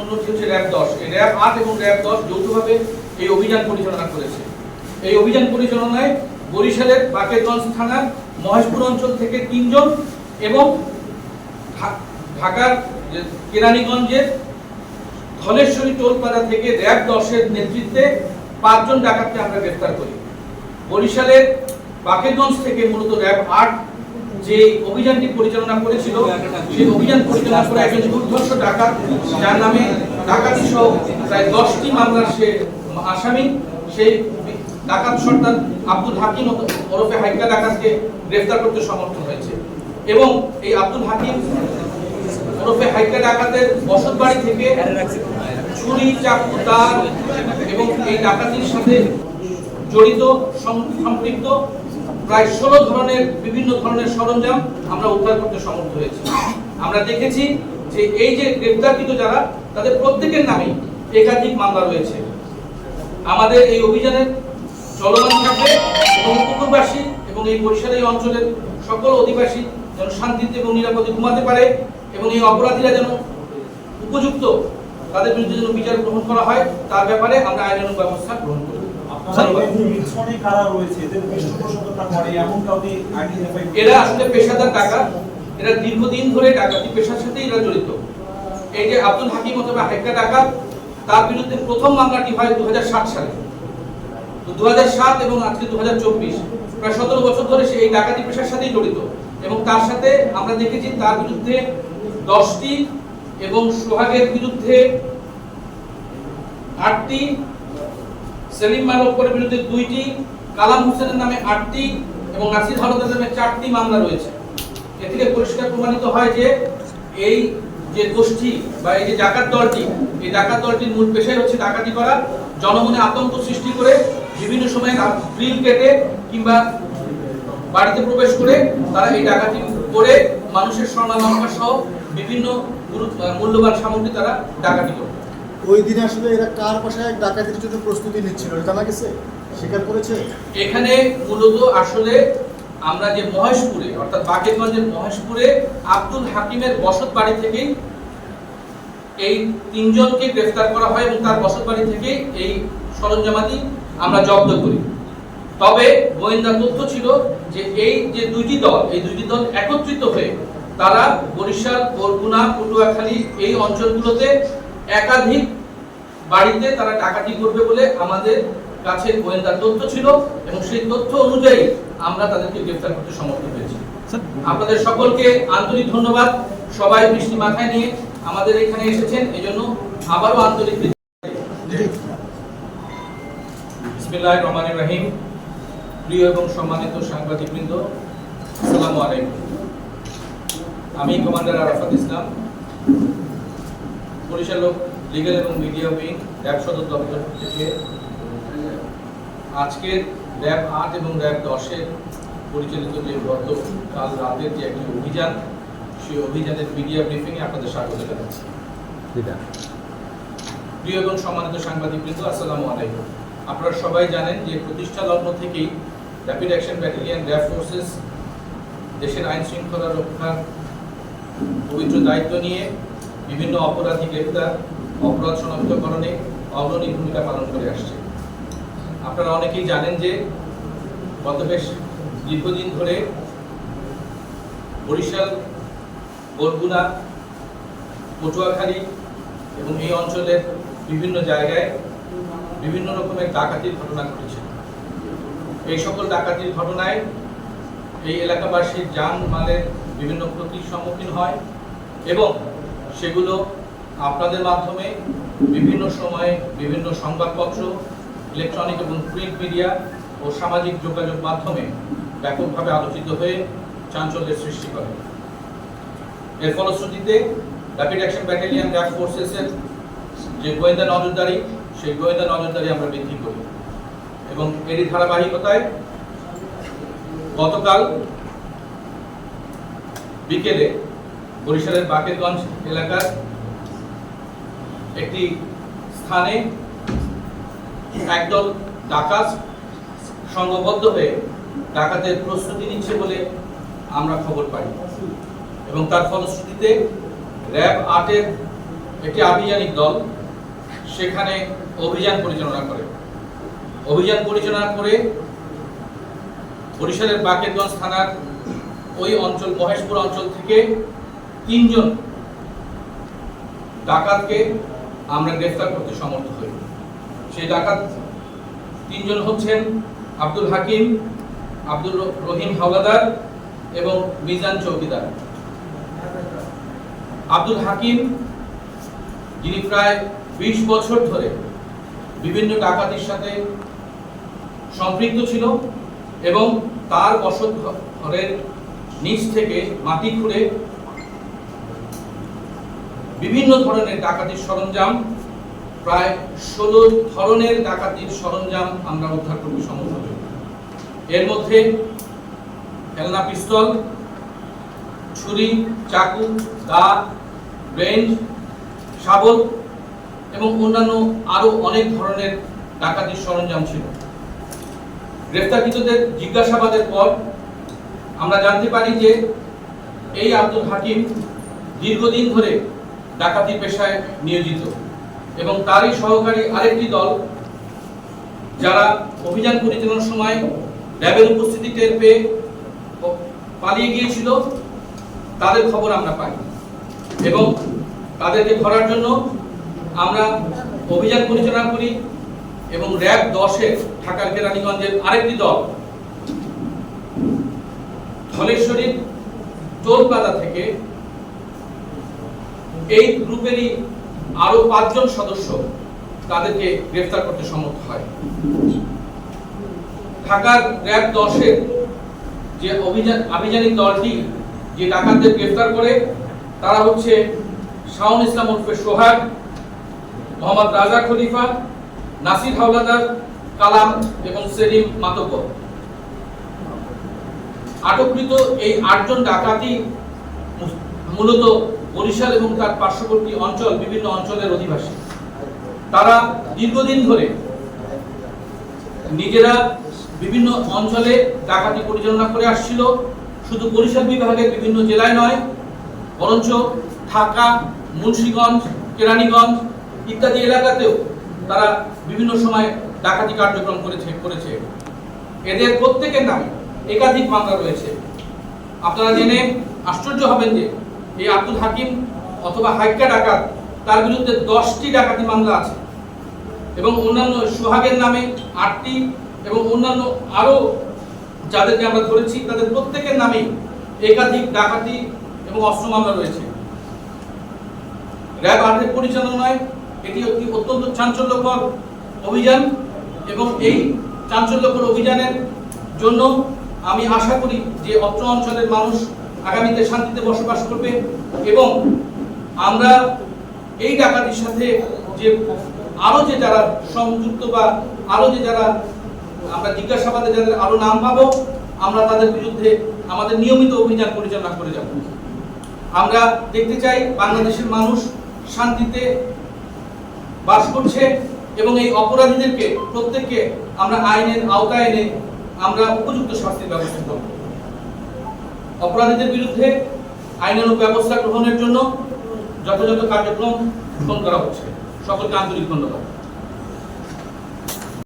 অন্যটি হচ্ছে র্যাব দশ। এই র্যাব আট এবং র্যাব দশ যৌথভাবে এই অভিযান পরিচালনা করেছে। এই অভিযান পরিচালনায় বরিশালের বাকেরগঞ্জ থানার মহেশপুর অঞ্চল থেকে তিনজন এবং ঢাকার কেরানীগঞ্জের ধলেশ্বরী টোলপাড়া থেকে র্যাব দশের নেতৃত্বে পাঁচজন ডাকাতকে আমরা গ্রেফতার করি। বরিশালের বাকেরগঞ্জ থেকে মূলত র্যাব আট যে অভিযানটি পরিচালনা করেছিল, সেই অভিযান পরিচালনা করে একজন দুর্ধর্ষ ডাকাত, যার নামে ডাকাতি সহ প্রায় দশটি মামলার সে আসামি, সেই ডাকাত সর্দার আব্দুল হাকিম ওরফে হাইকা ডাকাতকে গ্রেফতার করতে সমর্থন হয়েছে। এবং এই আব্দুল হাকিম ওরফে হাইকা ডাকাতের বসত বাড়ি থেকে ছুরি চাকু, তার এবং এই ডাকাতির সাথে জড়িত সম্পৃক্ত প্রায় ষোলো ধরনের, বিভিন্ন ধরনের সরঞ্জাম আমরা উদ্ধার করতে সমর্থ হয়েছি। আমরা দেখেছি যে এই যে গ্রেপ্তারকৃত যারা, তাদের প্রত্যেকের নামে একাধিক মামলা রয়েছে। আমাদের এই অভিযানের চলমান থাকবে এবং উপকূলবাসী এবং এই বরিশাল এই অঞ্চলের সকল অধিবাসী যেন শান্তিতে এবং নিরাপদে ঘুমাতে পারে এবং এই অপরাধীরা যেন উপযুক্ত তাদের বিরুদ্ধে যেন বিচার গ্রহণ করা হয়, তার ব্যাপারে আমরা আইনানুগ ব্যবস্থা গ্রহণ এরা আসলে পেশাদার ডাকাত এরা দীর্ঘদিন ধরে ডাকাতি পেশার সাথে এরা জড়িত। এই যে আব্দুল হাকিম অথবা হাইকা ডাকাত তার বিরুদ্ধে প্রথম মামলাটি হয় দু সালে। তো দু হাজার সাত এবং আজকে দু হাজার চব্বিশ প্রায় সতেরো বছর ধরে সে এই ডাকাতি পেশার সাথেই জড়িত। এবং তার সাথে আমরা দেখেছি তার বিরুদ্ধে দশটি এবং সোহাগের বিরুদ্ধে আটটি সেলিম মালকরের বিরুদ্ধে দুইটি, কালাম হোসেনের নামে আটটি এবং নাসির হলদার নামে চারটি মামলা রয়েছে। এ থেকে পরিষ্কার প্রমাণিত হয় যে এই যে গোষ্ঠী বা এই যে ডাকাত দলটি, এই ডাকাত দলটির মূল পেশাই হচ্ছে ডাকাতি করা, জনমনে আতঙ্ক সৃষ্টি করে বিভিন্ন সময় গ্রিল কেটে কিংবা বাড়িতে প্রবেশ করে তারা এই ডাকাতি করে মানুষের স্বর্ণালঙ্কার সহ বিভিন্ন মূল্যবান সামগ্রী তারা ডাকাতি করে। ওই দিনে আসলে এরা কার বাসায় ডাকাতির জন্য প্রস্তুতি নিচ্ছিল জানা গেছে? স্বীকার করেছে? এখানে মূলত আসলে আমরা যে মহেশপুরে, অর্থাৎ বাকেরগঞ্জের মহেশপুরে আব্দুল হাকিমের বসত বাড়ি থেকেই এই তিনজনকে গ্রেফতার করা হয় এবং তার বসত বাড়ি থেকে এই সরঞ্জামাদি আমরা জব্দ করি। তবে গোয়েন্দা তথ্য ছিল যে এই যে দুইটি দল, এই দুইটি দল একত্রিত হয়ে তারা বরিশাল, বরগুনা, পটুয়াখালী এই অঞ্চলগুলোতে একাধিক বাড়িতে তারা ডাকাতি করবে বলে আমাদের কাছে গোয়েন্দা তথ্য ছিল এবং সেই তথ্য অনুযায়ী আমরা তাদেরকে গ্রেফতার করতে সমর্থ হয়েছি। আপনাদের সকলকে আন্তরিক ধন্যবাদ। সবাই বৃষ্টি মাথায় নিয়ে আমাদের এখানে এসেছেন এজন্য আবারও আন্তরিক বিসমিল্লাহির রহমানির রহিম। প্রিয় এবং সম্মানিত সাংবাদিকবৃন্দ আসসালামু আলাইকুম। আমি কমান্ডার আরাফাত ইসলাম। পরিচালক লিগেল এবং মিডিয়া উইং র্যাব সদর দপ্তর থেকে। আজকের র্যাব আট এবং র্যাব দশের পরিচালিত যে গত কাল রাতের যে একটি অভিযান সেই অভিযানের মিডিয়া ব্রিফিংয়ে আপনাদের স্বাগত জানাচ্ছি। প্রিয় এবং সম্মানিত সাংবাদিকবৃন্দ আসসালামু আলাইকুম। আপনারা সবাই জানেন যে প্রতিষ্ঠা লগ্ন থেকেই rapid action battalion RAB forces দেশের আইন শৃঙ্খলা রক্ষার পবিত্র দায়িত্ব নিয়ে বিভিন্ন অপরাধী গ্রেপ্তার অপরাধ শনাক্তকরণে অগ্রণী ভূমিকা পালন করে আসছে। আপনারা অনেকেই জানেন যে গত বেশ দীর্ঘদিন ধরে বরিশাল, বরগুনা, পটুয়াখালী এবং এই অঞ্চলের বিভিন্ন জায়গায় বিভিন্ন রকমের ডাকাতির ঘটনা ঘটেছে। এই সকল ডাকাতির ঘটনায় এই এলাকাবাসীর যান মালের বিভিন্ন ক্ষতির সম্মুখীন হয় এবং সেগুলো আপনাদের মাধ্যমে বিভিন্ন সময়ে বিভিন্ন সংবাদপত্র ইলেকট্রনিক এবং প্রিন্ট মিডিয়া ও সামাজিক যোগাযোগ মাধ্যমে ব্যাপকভাবে আলোচিত হয়ে চাঞ্চল্যের সৃষ্টি করে। এর ফলশ্রুতিতে র্যাপিড অ্যাকশন ব্যাটালিয়ন র্যাব ফোর্সেসের যে গোয়েন্দা নজরদারি, সেই গোয়েন্দা নজরদারি আমরা বৃদ্ধি করি। এবং এরই ধারাবাহিকতায় গতকাল বিকেলে বরিশালের বাকেরগঞ্জ এলাকার একটি স্থানে একদল ডাকাত সংঘবদ্ধ হয়ে ডাকাতের প্রস্তুতি নিচ্ছে বলে আমরা খবর পাই। এবং তার ফলশ্রুতিতে র্যাব আটের একটি আভিযানিক দল সেখানে অভিযান পরিচালনা করে। অভিযান পরিচালনা করে বরিশালের বাকেরগঞ্জ থানার ওই অঞ্চল, মহেশপুর অঞ্চল থেকে তিনজন ডাকাতকে আমরা গ্রেফতার করতে সমর্থ হই। সেই ডাকাত তিনজন হচ্ছেন আব্দুল হাকিম আব্দুল রহিম হাওলাদার এবং মিজান চৌকিদার। আব্দুল হাকিম, যিনি প্রায় বিশ বছর ধরে বিভিন্ন ডাকাতির সাথে সম্পৃক্ত ছিল এবং তার বসত ঘরের নিচ থেকে মাটি খুঁড়ে বিভিন্ন ধরনের ডাকাতির সরঞ্জাম, প্রায় ষোলো ধরনের ডাকাতির সরঞ্জাম আমরা উদ্ধার করতে সমর্থ এর মধ্যে খেলনা পিস্তল, ছুরি, চাকু, দা ব্রেঞ্চ শাবল এবং অন্যান্য আরও অনেক ধরনের ডাকাতির সরঞ্জাম ছিল। গ্রেফতারকৃতদের জিজ্ঞাসাবাদের পর আমরা জানতে পারি যে এই আব্দুল হাকিম দীর্ঘদিন ধরে ডাকাতি পেশায় নিয়োজিত। এবং তারই সহকারী আরেকটি দল, যারা অভিযান পরিচালনার সময় র্যাবের উপস্থিতি টের পেয়ে পালিয়ে গিয়েছিল, তাদের খবর আমরা পাই। এবং তাদেরকে ধরার জন্য আমরা অভিযান পরিচালনা করি এবং র্যাব দশের ঢাকার কেরানীগঞ্জের আরেকটি দল, ধলেশ্বরীর টোলপাতা থেকে এই গ্রুপেরই আরও পাঁচজন সদস্য তাদেরকে গ্রেফতার করতে সমর্থ হয়। ঢাকার র্যাব দশের যে অভিযান আভিযানিক দলটি যে ডাকাতদের গ্রেফতার করে, তারা হচ্ছে শাওন ইসলাম উর্ফে সোহাগ, মোহাম্মদ রাজা খলিফা, নাসির হাওলাদার, কালাম এবং সেলিম মাতব্বর। আটককৃত এই আটজন ডাকাতি মূলত বরিশাল এবং তার পার্শ্ববর্তী অঞ্চল বিভিন্ন অঞ্চলের অধিবাসী। তারা দীর্ঘদিন ধরে নিজেরা বিভিন্ন অঞ্চলে ডাকাতি পরিচালনা করে আসছিল। শুধু বরিশাল বিভাগের বিভিন্ন জেলায় নয়, বরঞ্চ ঢাকা, মুন্সিগঞ্জ, কেরানীগঞ্জ ইত্যাদি এলাকাতেও তারা বিভিন্ন সময় ডাকাতি কার্যক্রম করেছে করেছে। এদের প্রত্যেকের নামে একাধিক মামলা রয়েছে। আপনারা জেনে আশ্চর্য হবেন যে এই আব্দুল হাকিম অথবা হাইকা ডাকাত, তার বিরুদ্ধে দশটি ডাকাতি মামলা আছে। এবং অন্যান্য সোহাগের নামে আটটি এবং অন্যান্য আরও যাদেরকে আমরা ধরেছি, তাদের প্রত্যেকের নামেই একাধিক ডাকাতি এবং অস্ত্র মামলা রয়েছে। র্যাব আটের পরিচালনায় এটি একটি অত্যন্ত চাঞ্চল্যকর অভিযান এবং এই চাঞ্চল্যকর অভিযানের জন্য আমি আশা করি যে অত্র অঞ্চলের মানুষ আগামীতে শান্তিতে বসবাস করবে এবং আমরা এই ডাকাতির সাথে যে আরও যে যারা সংযুক্ত বা আরও যে যারা আমরা জিজ্ঞাসাবাদে যাদের আরও নাম পাবো, আমরা তাদের বিরুদ্ধে আমাদের নিয়মিত অভিযান পরিচালনা করে যাব। আমরা দেখতে চাই বাংলাদেশের মানুষ শান্তিতে বাস করছে এবং এই অপরাধীদেরকে প্রত্যেককে আমরা আইনের আওতায় এনে আমরা উপযুক্ত শাস্তির ব্যবস্থা করব। অপরাধীদের বিরুদ্ধে আইনানুগ ব্যবস্থা গ্রহণের জন্য যথাযথ কার্যক্রম গ্রহণ করা হচ্ছে। সকলকে আন্তরিক ধন্যবাদ।